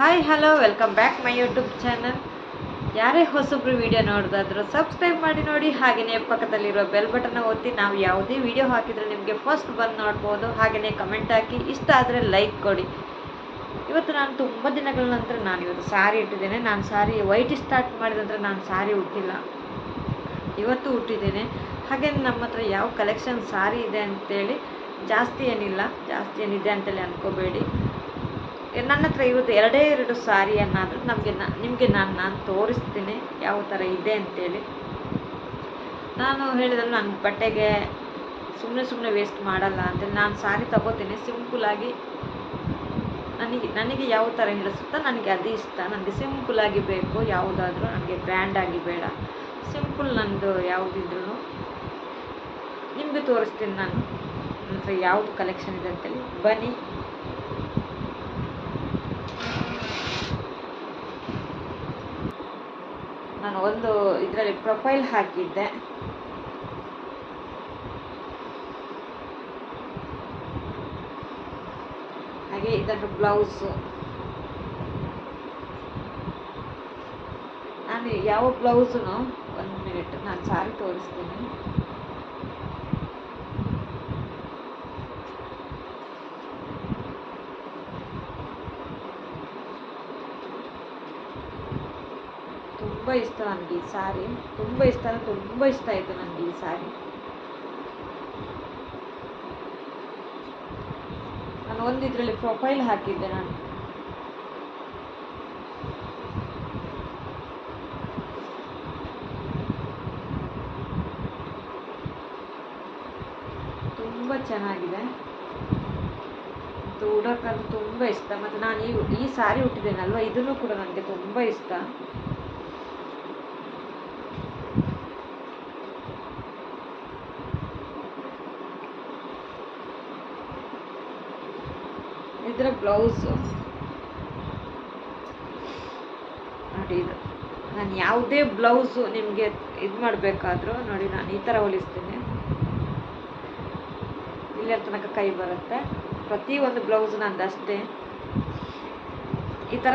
Hi hello welcome back my YouTube channel ಯಾರೇ ಹೊಸಬ್ರು video ನೋಡೋದಾದ್ರೂ subscribe ಮಾಡಿ ನೋಡಿ. ಹಾಗೆಯೇ ಪಕ್ಕದಲ್ಲಿರೋ ಬೆಲ್ ಬಟನ್ನ ಒತ್ತಿ. ನಾವು ಯಾವುದೇ ವಿಡಿಯೋ ಹಾಕಿದರೆ ನಿಮಗೆ ಫಸ್ಟ್ ಬಂದು ನೋಡ್ಬೋದು. ಹಾಗೆಯೇ ಕಮೆಂಟ್ ಹಾಕಿ. ಇಷ್ಟ ಆದರೆ ಲೈಕ್ ಕೊಡಿ. ಇವತ್ತು ನಾನು ತುಂಬ ದಿನಗಳ ನಂತರ ನಾನು ಇವತ್ತು ಸಾರಿ ಇಟ್ಟಿದ್ದೇನೆ. ನಾನು ಸಾರಿ ವೈಟ್ ಸ್ಟಾರ್ಟ್ ಮಾಡಿದ ನಂತರ ನಾನು ಸಾರಿ ಉಟ್ಟಿಲ್ಲ. ಇವತ್ತು ಉಟ್ಟಿದ್ದೇನೆ. ಹಾಗೆ ನಮ್ಮ ಹತ್ರ ಯಾವ ಕಲೆಕ್ಷನ್ ಸಾರಿ ಇದೆ ಅಂತೇಳಿ ಜಾಸ್ತಿ ಏನಿಲ್ಲ. ಜಾಸ್ತಿ ಏನಿದೆ ಅಂತೇಳಿ ಅನ್ಕೋಬೇಡಿ. ನನ್ನ ಹತ್ರ ಇರೋದು ಎರಡೇ ಎರಡು ಸಾರಿಯನ್ನಾದರೂ ನಮಗೆ ನಿಮಗೆ ನಾನು ನಾನು ತೋರಿಸ್ತೀನಿ ಯಾವ ಥರ ಇದೆ ಅಂತೇಳಿ. ನಾನು ಹೇಳಿದ್ರು ನನ್ನ ಬಟ್ಟೆಗೆ ಸುಮ್ಮನೆ ಸುಮ್ಮನೆ ವೇಸ್ಟ್ ಮಾಡಲ್ಲ ಅಂತೇಳಿ ನಾನು ಸಾರಿ ತಗೋತೀನಿ ಸಿಂಪಲಾಗಿ ನನಗೆ ನನಗೆ ಯಾವ ಥರ ಹಿಡಿಸುತ್ತೋ ನನಗೆ ಅದು ಇಷ್ಟ. ನನಗೆ ಸಿಂಪಲಾಗಿ ಬೇಕು, ಯಾವುದಾದ್ರೂ ನನಗೆ ಬ್ರ್ಯಾಂಡಾಗಿ ಬೇಡ. ಸಿಂಪಲ್ ನಂದು ಯಾವುದಿದ್ರೂ ನಿಮಗೆ ತೋರಿಸ್ತೀನಿ ನಾನು. ನನ್ನ ಹತ್ರ ಯಾವುದು ಕಲೆಕ್ಷನ್ ಇದೆ ಅಂತೇಳಿ. ಬನ್ನಿ ನಾನು ಒಂದು ಇದರಲ್ಲಿ ಪ್ರೊಫೈಲ್ ಹಾಕಿದ್ದೆ. ಹಾಗೆ ಇದನ್ನು ಬ್ಲೌಸು. ನಾನು ಯಾವ ಬ್ಲೌಸನ್ನು ಒಂದು ಮಿನಿಟ್ ನಾನು ಸಾರಿ ತೋರಿಸ್ತೀನಿ. ತುಂಬ ಇಷ್ಟ ನನಗೆ ಈ ಸಾರಿ. ತುಂಬ ಇಷ್ಟ ಅಂದರೆ ತುಂಬ ಇಷ್ಟ ಆಯಿತು ನನಗೆ ಈ ಸಾರಿ. ನಾನು ಒಂದು ಇದರಲ್ಲಿ ಪ್ರೊಫೈಲ್ ಹಾಕಿದ್ದೆ ನಾನು. ತುಂಬ ಚೆನ್ನಾಗಿದೆ. ಉಡೋಕ್ಕಂತೂ ತುಂಬ ಇಷ್ಟ. ಮತ್ತು ನಾನು ಈ ಈ ಸಾರಿ ಉಟ್ಟಿದ್ದೇನಲ್ವ? ಇದನ್ನು ಕೂಡ ನನಗೆ ತುಂಬ ಇಷ್ಟ. ಇದರ ಬ್ಲೌಸು ನೋಡಿ ನಾನು ಯಾವುದೇ ಬ್ಲೌಸು ನಿಮಗೆ ಇದು ಮಾಡಬೇಕಾದ್ರೂ ನೋಡಿ ನಾನು ಈ ಥರ ಹೊಲಿಸ್ತೀನಿ. ಇಲ್ಲಿ ತನಕ ಕೈ ಬರುತ್ತೆ. ಪ್ರತಿ ಒಂದು ಬ್ಲೌಸ್ ನಂದು ಅಷ್ಟೇ. ಈ ಥರ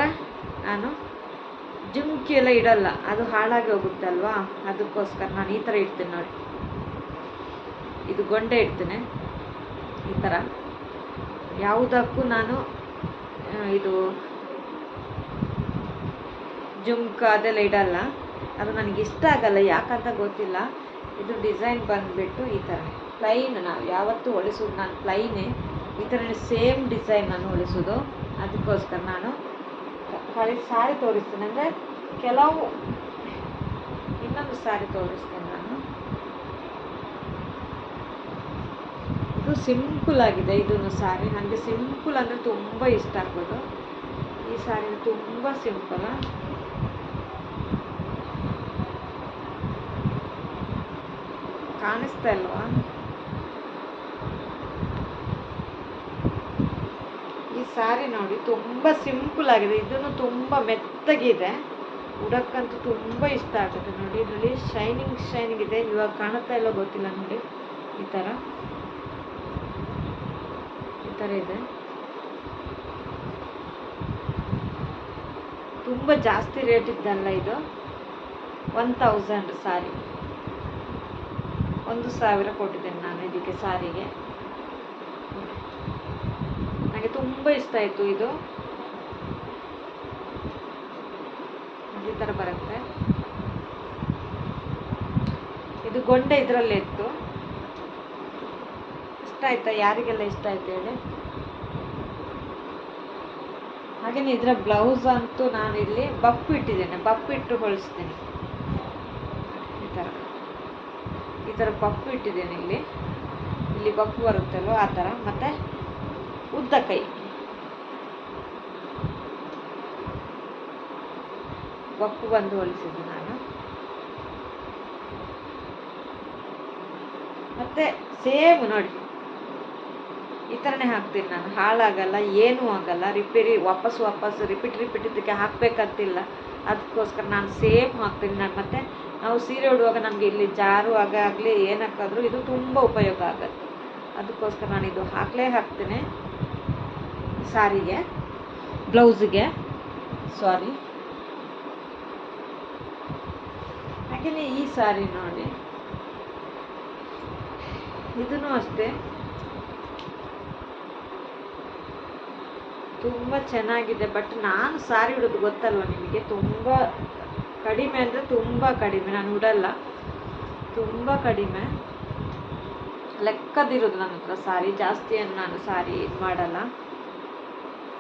ನಾನು ಜುಮ್ಕಿ ಎಲ್ಲ ಇಡಲ್ಲ. ಅದು ಹಾಳಾಗಿ ಹೋಗುತ್ತೆ ಅಲ್ವಾ? ಅದಕ್ಕೋಸ್ಕರ ನಾನು ಈ ಥರ ಇಡ್ತೀನಿ ನೋಡಿ. ಇದು ಗೊಂಡೆ ಇಡ್ತೀನಿ. ಈ ಥರ ಯಾವುದಕ್ಕೂ ನಾನು ಇದು ಜುಮ್ಕ ಅದೆಲ್ಲ ಇಡಲ್ಲ. ಅದು ನನಗೆ ಇಷ್ಟ ಆಗಲ್ಲ, ಯಾಕಂತ ಗೊತ್ತಿಲ್ಲ. ಇದು ಡಿಸೈನ್ ಬಂದುಬಿಟ್ಟು ಈ ಥರ. ಪ್ಲೈನ್ ನಾವು ಯಾವತ್ತೂ ಹೊಲಿಸೋದು ನಾನು ಪ್ಲೈನೇ ಈ ಥರ ಸೇಮ್ ಡಿಸೈನ್ ನಾನು ಹೊಲಿಸೋದು. ಅದಕ್ಕೋಸ್ಕರ ನಾನು ಸಾರಿ ಸಾರಿ ತೋರಿಸ್ತೀನಿ. ಅಂದರೆ ಕೆಲವು ಇನ್ನೊಂದು ಸಾರಿ ತೋರಿಸ್ತೀನಿ. ಇದು ಸಿಂಪಲ್ ಆಗಿದೆ. ಇದನ್ನು ಸಾರಿ ನನಗೆ ಸಿಂಪಲ್ ಅಂದರೆ ತುಂಬ ಇಷ್ಟ ಆಗ್ಬೋದು. ಈ ಸ್ಯಾರಿ ತುಂಬ ಸಿಂಪಲ್ ಕಾಣಿಸ್ತಾ ಇಲ್ವಾ? ಈ ಸಾರಿ ನೋಡಿ ತುಂಬ ಸಿಂಪಲ್ ಆಗಿದೆ. ಇದನ್ನು ತುಂಬ ಮೆತ್ತಗಿದೆ. ಉಡಕ್ಕಂತೂ ತುಂಬ ಇಷ್ಟ ಆಗುತ್ತೆ ನೋಡಿ. ಇದರಲ್ಲಿ ಶೈನಿಂಗ್ ಶೈನಿಂಗ್ ಇದೆ. ಇವಾಗ ಕಾಣುತ್ತಾ ಇಲ್ಲ ಗೊತ್ತಿಲ್ಲ ನೋಡಿ. ಈ ಥರ ಥರ ಇದೆ. ತುಂಬ ಜಾಸ್ತಿ ರೇಟ್ ಇದ್ದಲ್ಲ ಇದು. One thousand sari. ಒಂದು ಸಾವಿರ ಕೊಟ್ಟಿದ್ದೇನೆ ನಾನು ಇದಕ್ಕೆ ಸಾರಿಗೆ. ನನಗೆ ತುಂಬ ಇಷ್ಟ ಆಯಿತು ಇದು. ಈ ಥರ ಬರುತ್ತೆ. ಇದು ಗೊಂಡೆ ಇದರಲ್ಲೇ ಇತ್ತು. ಇಷ್ಟ ಆಯ್ತಾ? ಯಾರಿಗೆಲ್ಲ ಇಷ್ಟ ಆಯ್ತು ಹೇಳಿ? ಹಾಗೆಯೇ ಇದರ ಬ್ಲೌಸ್ ಅಂತೂ ನಾನು ಇಲ್ಲಿ ಬಪ್ಪು ಇಟ್ಟಿದ್ದೇನೆ. ಬಪ್ಪು ಇಟ್ಟು ಹೊಲಿಸ್ತೀನಿ. ಈ ಥರ ಈ ಥರ ಬಪ್ಪು ಇಟ್ಟಿದ್ದೇನೆ ಇಲ್ಲಿ. ಇಲ್ಲಿ ಬಪ್ಪು ಬರುತ್ತಲ್ವ ಆ ಥರ ಮತ್ತು ಉದ್ದ ಕೈ. ಬಪ್ಪು ಬಂದು ಹೊಲಿಸಿದ್ದು ನಾನು. ಮತ್ತೆ ಸೇಮ್ ನೋಡಿ. ಈ ಥರನೇ ಹಾಕ್ತೀನಿ ನಾನು. ಹಾಳಾಗಲ್ಲ, ಏನೂ ಆಗಲ್ಲ. ರಿಪೇರಿ ವಾಪಸ್ ವಾಪಸ್ ರಿಪೀಟ್ ರಿಪೀಟ್ ಇದಕ್ಕೆ ಹಾಕಬೇಕಂತಿಲ್ಲ. ಅದಕ್ಕೋಸ್ಕರ ನಾನು ಸೇಮ್ ಹಾಕ್ತೀನಿ ನಾನು. ಮತ್ತೆ ನಾವು ಸೀರೆ ಉಡುವಾಗ ನಮಗೆ ಇಲ್ಲಿ ಜಾರುವಾಗ ಆಗಲಿ, ಏನಕ್ಕಾದರೂ ಇದು ತುಂಬ ಉಪಯೋಗ ಆಗುತ್ತೆ. ಅದಕ್ಕೋಸ್ಕರ ನಾನು ಇದು ಹಾಕಲೇ ಹಾಕ್ತೀನಿ. ಸಾರಿಗೆ, ಬ್ಲೌಸಿಗೆ ಸಾರಿ ಹಾಗೆಯೇ ಈ ಸಾರಿ ನೋಡಿ. ಇದನ್ನು ಅಷ್ಟೇ. ತುಂಬ ಚೆನ್ನಾಗಿದೆ ಬಟ್ ನಾನು ಸಾರಿ ಉಡೋದು ಗೊತ್ತಲ್ವ ನಿಮಗೆ? ತುಂಬ ಕಡಿಮೆ ಅಂದರೆ ತುಂಬ ಕಡಿಮೆ, ನಾನು ಉಡಲ್ಲ. ತುಂಬ ಕಡಿಮೆ. ಲೆಕ್ಕದಿರೋದು ನನ್ನ ಹತ್ರ ಸಾರಿ ಜಾಸ್ತಿ ಏನು ನಾನು ಸಾರಿ ಇದು ಮಾಡಲ್ಲ.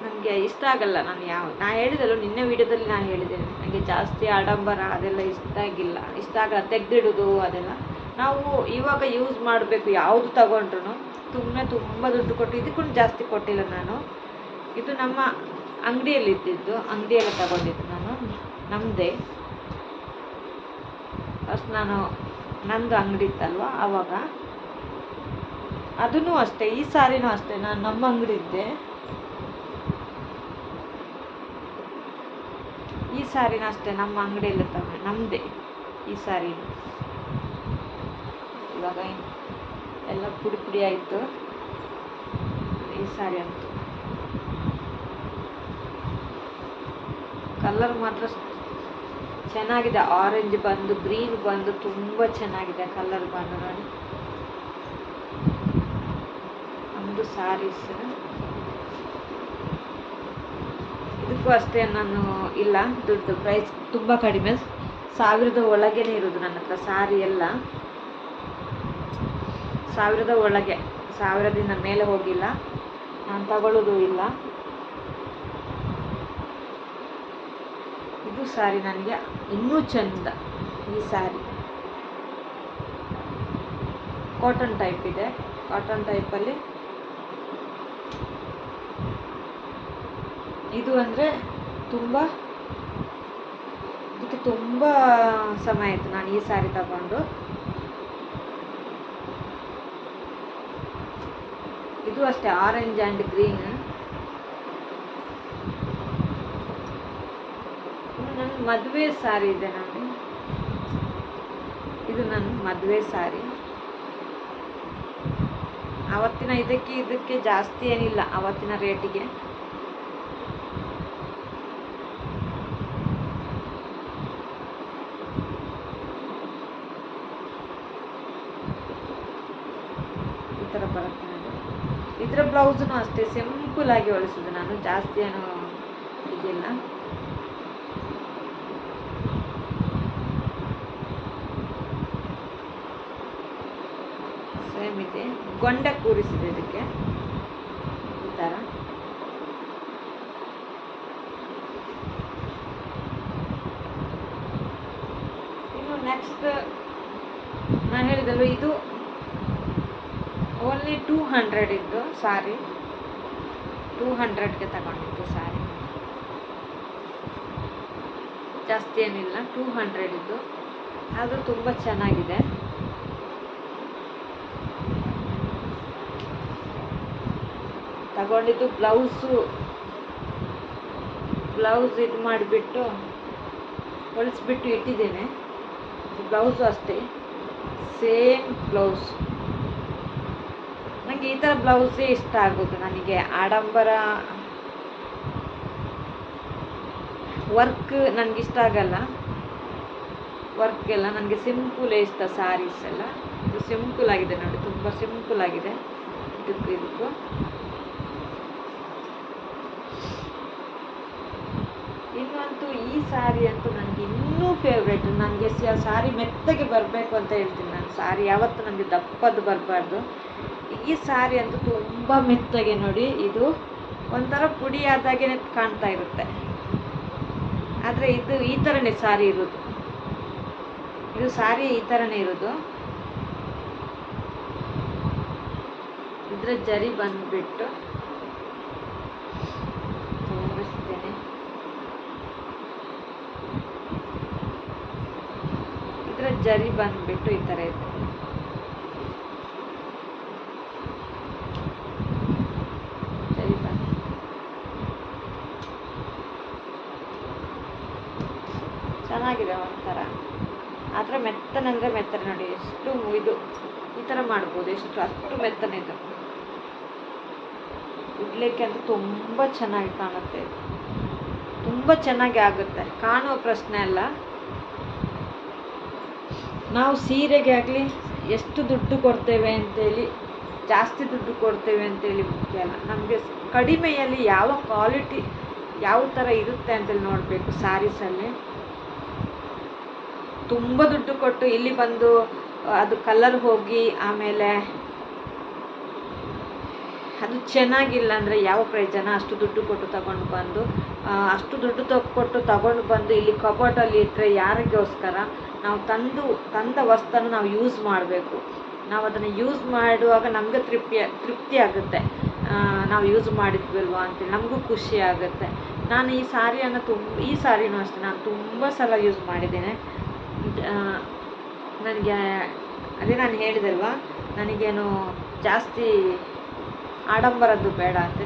ನನಗೆ ಇಷ್ಟ ಆಗಲ್ಲ ನಾನು ಯಾವ ನಾ ಹೇಳಿದಲ್ಲ ನಿನ್ನೆ ವಿಡಿಯೋದಲ್ಲಿ ನಾನು ಹೇಳಿದ್ದೇನೆ ನನಗೆ ಜಾಸ್ತಿ ಆಡಂಬರ ಅದೆಲ್ಲ ಇಷ್ಟ ಆಗಿಲ್ಲ. ಇಷ್ಟ ಆಗಲ್ಲ, ತೆಗೆದಿಡೋದು ಅದೆಲ್ಲ. ನಾವು ಇವಾಗ ಯೂಸ್ ಮಾಡಬೇಕು, ಯಾವುದು ತಗೊಂಡ್ರು ಸುಮ್ಮನೆ ತುಂಬ ದುಡ್ಡು ಕೊಟ್ಟು ಇದಕ್ಕೂ ಜಾಸ್ತಿ ಕೊಟ್ಟಿಲ್ಲ ನಾನು. ಇದು ನಮ್ಮ ಅಂಗಡಿಯಲ್ಲಿ ಇದ್ದಿದ್ದು ಅಂಗಡಿಯಲ್ಲಿ ತಗೊಂಡಿದ್ದು ನಾನು ನಮ್ಮದೇ ಫಸ್ಟ್ ನಾನು ನಂದು ಅಂಗಡಿ ಇತ್ತಲ್ವ ಆವಾಗ ಅದೂ ಅಷ್ಟೇ, ಈ ಸಾರಿನೂ ಅಷ್ಟೇ, ನಾನು ನಮ್ಮ ಅಂಗಡಿ ಇದ್ದೆ ಈ ಸಾರಿನ ಅಷ್ಟೇ, ನಮ್ಮ ಅಂಗಡಿಯಲ್ಲಿ ತಗೊಂಡೆ ನಮ್ಮದೇ ಈ ಸಾರಿ ಇವಾಗ ಎಲ್ಲ ಪುಡಿ ಪುಡಿ ಆಯಿತು. ಈ ಸಾರಿ ಅಂತೂ. ಕಲರ್ ಮಾತ್ರ ಚೆನ್ನಾಗಿದೆ. ಆರೆಂಜ್ ಬಂದು ಗ್ರೀನ್ ಬಂದು ತುಂಬ ಚೆನ್ನಾಗಿದೆ ಕಲರ್ ಬಂದು ನೋಡಿ ಒಂದು ಸಾರೀಸ್ ಇದಕ್ಕೂ ಅಷ್ಟೇ ನಾನು ಇಲ್ಲ, ದುಡ್ಡು ಪ್ರೈಸ್ ತುಂಬ ಕಡಿಮೆ. ಸಾವಿರದ ಒಳಗೇನೆ ಇರೋದು ನನ್ನ ಹತ್ರ ಸಾರಿ ಎಲ್ಲ. ಸಾವಿರದ ಒಳಗೆ, ಸಾವಿರದಿಂದ ಮೇಲೆ ಹೋಗಿಲ್ಲ. ನಾನು ತಗೊಳ್ಳೋದು ಇಲ್ಲ. ಇದು ಸಾರಿ ನನಗೆ ಇನ್ನೂ ಚೆಂದ ಈ ಸಾರಿ. ಕಾಟನ್ ಟೈಪ್ ಇದೆ. ಕಾಟನ್ ಟೈಪಲ್ಲಿ ಇದು ಅಂದರೆ ತುಂಬ, ಇದಕ್ಕೆ ತುಂಬ ಸಮಯ ಆಯಿತು ನಾನು ಈ ಸಾರಿ ತಗೊಂಡು. ಇದು ಅಷ್ಟೇ ಆರೆಂಜ್ ಆ್ಯಂಡ್ ಗ್ರೀನ್ ನನ್ನ ಮದುವೆ ಸಾರಿ ಇದೆ ನೋಡಿ. ಇದು ನನ್ನ ಮದುವೆ ಸಾರಿ. ಅವತ್ತಿನ ಇದಕ್ಕೆ ಇದಕ್ಕೆ ಜಾಸ್ತಿ ಏನಿಲ್ಲ, ಅವತ್ತಿನ ರೇಟಿಗೆ. ಈ ಥರ ಬರುತ್ತೆ ಇದರ ಬ್ಲೌಸ್ನು ಅಷ್ಟೇ, ಸಿಂಪಲ್ ಆಗಿ ಹೊಲಿಸಿದ್ದು ನಾನು, ಜಾಸ್ತಿ ಏನು ಇದಿಲ್ಲ. ಸೇಮ್ ಇದೆ. ಗೊಂಡೆ ಕೂರಿಸಿದೆ ಇದಕ್ಕೆ. ಈ ಥರ ಇನ್ನು ನೆಕ್ಸ್ಟ್ ನಾನು ಹೇಳಿದಲ್ವ, ಇದು ಓನ್ಲಿ ಟೂ ಹಂಡ್ರೆಡ್ ಇದ್ದು ಸಾರಿ ಟೂ ಹಂಡ್ರೆಡ್ಗೆ ತಗೊಂಡಿದ್ದು ಸಾರಿ ಜಾಸ್ತಿ ಏನಿಲ್ಲ ಟೂ ಹಂಡ್ರೆಡ್ ಇದ್ದು. ಅದು ತುಂಬ ಚೆನ್ನಾಗಿದೆ. ತಗೊಂಡಿದ್ದು ಬ್ಲೌಸು. ಬ್ಲೌಸ್ ಇದು ಮಾಡಿಬಿಟ್ಟು ಹೊಲಿಸ್ಬಿಟ್ಟು ಇಟ್ಟಿದ್ದೇನೆ. ಬ್ಲೌಸು ಅಷ್ಟೇ. Same blouse. ನನಗೆ ಈ ಥರ ಬ್ಲೌಸೇ ಇಷ್ಟ ಆಗೋದು ನನಗೆ. ಆಡಂಬರ ವರ್ಕ್ ನನಗೆ ಇಷ್ಟ ಆಗಲ್ಲ. ವರ್ಕ್ ನನಗೆ ಸಿಂಪಲ್ ಇಷ್ಟ ಸ್ಯಾರೀಸ್ ಎಲ್ಲ ಇದು ಸಿಂಪಲ್ ಆಗಿದೆ ನೋಡಿ, ತುಂಬ ಸಿಂಪಲ್ ಆಗಿದೆ. ಇದಕ್ಕೂ ಇದಕ್ಕೂ. ಇನ್ನಂತೂ ಈ ಸಾರಿ ಅಂತೂ ನನಗೆ ಇನ್ನೂ ಫೇವ್ರೇಟ್ ನನಗೆ ಸಾರಿ ಮೆತ್ತಗೆ ಬರಬೇಕು ಅಂತ ಹೇಳ್ತೀನಿ ನಾನು. ಸಾರಿ ಯಾವತ್ತೂ ನನಗೆ ದಪ್ಪದ್ದು ಬರಬಾರ್ದು. ಈ ಸಾರಿ ಅಂತೂ ತುಂಬ ಮೆತ್ತಗೆ ನೋಡಿ, ಇದು ಒಂಥರ ಪುಡಿ ಆದಾಗೆ ಕಾಣ್ತಾ ಇರುತ್ತೆ. ಆದರೆ ಇದು ಈ ಥರನೇ ಸಾರಿ ಇರೋದು. ಇದು ಸಾರಿ ಈ ಥರನೇ ಇರೋದು. ಇದರ ಜರಿ ಬಂದ್ಬಿಟ್ಟು ತೋರಿಸ್ತೇನೆ ಇದರ ಜರಿ ಬಂದ್ಬಿಟ್ಟು ಈ ಥರ ಇದೆ. ಚೆನ್ನಾಗಿದೆ ಒಂಥರ. ಆದರೆ ಮೆತ್ತನಂದರೆ ಮೆತ್ತನೆ ನೋಡಿ, ಎಷ್ಟು ಇದು ಈ ಥರ ಮಾಡ್ಬೋದು, ಎಷ್ಟು ಅಷ್ಟು ಮೆತ್ತನೆ ಇದು. ಉಡ್ಲಿಕ್ಕೆ ಅಂತ ತುಂಬ ಚೆನ್ನಾಗಿ ಕಾಣುತ್ತೆ. ತುಂಬ ಚೆನ್ನಾಗಿ ಆಗುತ್ತೆ. ಕಾಣುವ ಪ್ರಶ್ನೆ ಅಲ್ಲ. ನಾವು ಸೀರೆಗೆ ಆಗಲಿ ಎಷ್ಟು ದುಡ್ಡು ಕೊಡ್ತೇವೆ ಅಂತೇಳಿ, ಜಾಸ್ತಿ ದುಡ್ಡು ಕೊಡ್ತೇವೆ ಅಂತೇಳಿ ಮುಖ್ಯ ಅಲ್ಲ. ನಮಗೆ ಕಡಿಮೆಯಲ್ಲಿ ಯಾವ ಕ್ವಾಲಿಟಿ, ಯಾವ ಥರ ಇರುತ್ತೆ ಅಂತೇಳಿ ನೋಡಬೇಕು ಸ್ಯಾರೀಸಲ್ಲಿ ತುಂಬ ದುಡ್ಡು ಕೊಟ್ಟು ಇಲ್ಲಿ ಬಂದು, ಅದು ಕಲರ್ ಹೋಗಿ ಆಮೇಲೆ ಅದು ಚೆನ್ನಾಗಿಲ್ಲ ಅಂದರೆ ಯಾವ ಪ್ರಯೋಜನ? ಅಷ್ಟು ದುಡ್ಡು ಕೊಟ್ಟು ತಗೊಂಡು ಬಂದು ಅಷ್ಟು ದುಡ್ಡು ತೊ ಕೊಟ್ಟು ತಗೊಂಡು ಬಂದು ಇಲ್ಲಿ ಕಬೋರ್ಡಲ್ಲಿ ಇಟ್ಟರೆ ಯಾರಿಗೋಸ್ಕರ ನಾವು ತಂದು, ತಂದ ವಸ್ತುನ ನಾವು ಯೂಸ್ ಮಾಡಬೇಕು. ನಾವು ಅದನ್ನು ಯೂಸ್ ಮಾಡುವಾಗ ನಮಗೆ ತೃಪ್ತಿ ತೃಪ್ತಿ ಆಗುತ್ತೆ. ನಾವು ಯೂಸ್ ಮಾಡಿದ್ವಲ್ವಾ ಅಂತೇಳಿ ನಮಗೂ ಖುಷಿ ಆಗುತ್ತೆ. ನಾನು ಈ ಸಾರಿಯನ್ನು ತುಂಬ ಈ ಸಾರಿನೂ ಅಷ್ಟೇ, ನಾನು ತುಂಬ ಸಲ ಯೂಸ್ ಮಾಡಿದ್ದೇನೆ. ನನಗೆ, ಅದೇ ನಾನು ಹೇಳಿದಲ್ವಾ, ನನಗೇನು ಜಾಸ್ತಿ ಆಡಂಬರದ್ದು ಬೇಡ ಅಂತ.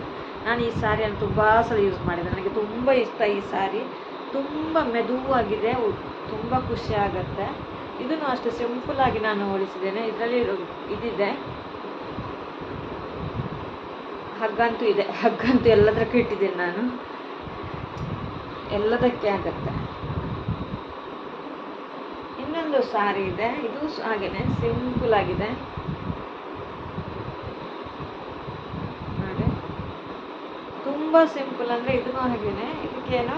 ನಾನು ಈ ಸ್ಯಾರಿಯನ್ನು ತುಂಬ ಸಲ ಯೂಸ್ ಮಾಡಿದೆ. ನನಗೆ ತುಂಬ ಇಷ್ಟ ಈ ಸಾರಿ ತುಂಬ ಮೆದುವಾಗಿದೆ ತುಂಬ ಖುಷಿ ಆಗುತ್ತೆ. ಇದನ್ನು ಅಷ್ಟೇ ಆಗಿ ನಾನು ಹೋಲಿಸಿದ್ದೇನೆ. ಇದರಲ್ಲಿ ಇದಿದೆ. ಹಗ್ಗಂತೂ ಇದೆ. ಹಗ್ಗಂತೂ ಎಲ್ಲದಕ್ಕೂ ಇಟ್ಟಿದ್ದೀನಿ ನಾನು. ಎಲ್ಲದಕ್ಕೆ ಆಗುತ್ತೆ. ಇನ್ನೊಂದು ಸಾರಿ ಇದೆ. ಇದು ಹಾಗೆಯೇ ಸಿಂಪಲ್ ಆಗಿದೆ ನೋಡಿ ತುಂಬ ಸಿಂಪಲ್ ಅಂದರೆ ಇದನ್ನು ಹಾಗೇನೆ. ಇದಕ್ಕೇನು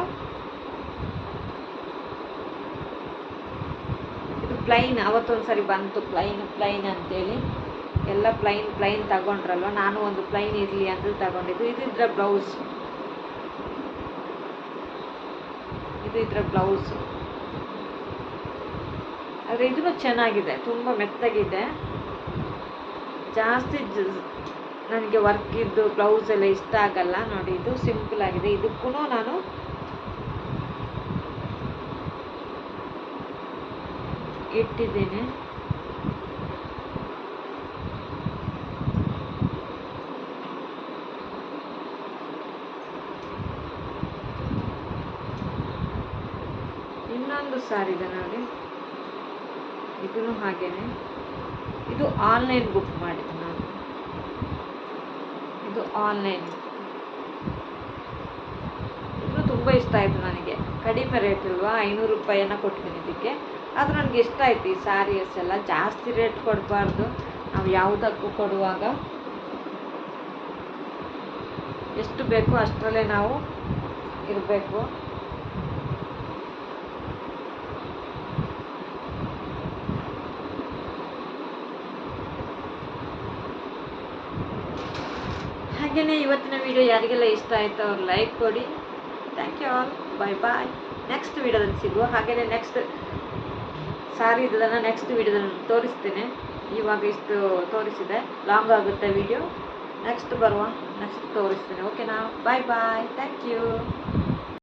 ಇದು ಪ್ಲೈನ್ ಅವತ್ತೊಂದು ಸರಿ ಬಂತು ಪ್ಲೈನ್ ಪ್ಲೈನ್ ಅಂತೇಳಿ. ಎಲ್ಲ ಪ್ಲೈನ್ ಪ್ಲೈನ್ ತಗೊಂಡ್ರಲ್ವ? ನಾನು ಒಂದು ಪ್ಲೈನ್ ಇರಲಿ ಅಂತ ತಗೊಂಡಿದ್ದು. ಇದು ಇದ್ರ ಬ್ಲೌಸ್ ಇದು ಇದ್ರ ಬ್ಲೌಸ್ ಆದರೆ ಇದೂ ಚೆನ್ನಾಗಿದೆ. ತುಂಬ ಮೆತ್ತಗಿದೆ. ಜಾಸ್ತಿ ನನಗೆ ವರ್ಕ್ ಇದ್ದು ಬ್ಲೌಸ್ ಎಲ್ಲ ಇಷ್ಟ ಆಗಲ್ಲ ನೋಡಿ, ಇದು ಸಿಂಪಲ್ ಆಗಿದೆ. ಇದಕ್ಕೂ ನಾನು ಇಟ್ಟಿದ್ದೇನೆ. ಇನ್ನೊಂದು ಸಾರಿ ಇದೆ ನೋಡಿ. ಇದನ್ನು ಹಾಗೇನೆ. ಇದು ಆನ್ಲೈನ್ ಬುಕ್ ಇದು ಆನ್ಲೈನ್ ಇದು ತುಂಬ ಇಷ್ಟ ಆಯಿತು ನನಗೆ. ಕಡಿಮೆ ರೇಟ್ ಅಲ್ವಾ ಐನೂರು ರೂಪಾಯಿಯನ್ನು ಕೊಟ್ಟಿದ್ದೀನಿ ಇದಕ್ಕೆ. ಆದರೆ ನನಗೆ ಇಷ್ಟ ಆಯ್ತು ಈ ಸ್ಯಾರೀಸ್ ಎಲ್ಲ. ಜಾಸ್ತಿ ರೇಟ್ ಕೊಡಬಾರ್ದು. ನಾವು ಯಾವುದಕ್ಕೂ ಕೊಡುವಾಗ ಎಷ್ಟು ಬೇಕೋ ಅಷ್ಟರಲ್ಲೇ ನಾವು ಇರಬೇಕು. ಹಾಗೆಯೇ ಇವತ್ತಿನ ವಿಡಿಯೋ ಯಾರಿಗೆಲ್ಲ ಇಷ್ಟ ಆಯಿತು ಅವ್ರು ಲೈಕ್ ಕೊಡಿ. Thank you all bye bye next ವೀಡಿಯೋದಲ್ಲಿ ಸಿಗುವ ಹಾಗೆಯೇ ನೆಕ್ಸ್ಟ್ ಸಾರಿ ಇದನ್ನು ನೆಕ್ಸ್ಟ್ ವೀಡಿಯೋದಲ್ಲಿ ತೋರಿಸ್ತೇನೆ. ಇವಾಗ ಇಷ್ಟು ತೋರಿಸಿದೆ. ಲಾಂಗ್ ಆಗುತ್ತೆ ವಿಡಿಯೋ ನೆಕ್ಸ್ಟ್ ಬರುವ. ನೆಕ್ಸ್ಟ್ ತೋರಿಸ್ತೇನೆ. ಓಕೆನಾ ಬಾಯ್ ಬಾಯ್ ಥ್ಯಾಂಕ್ ಯು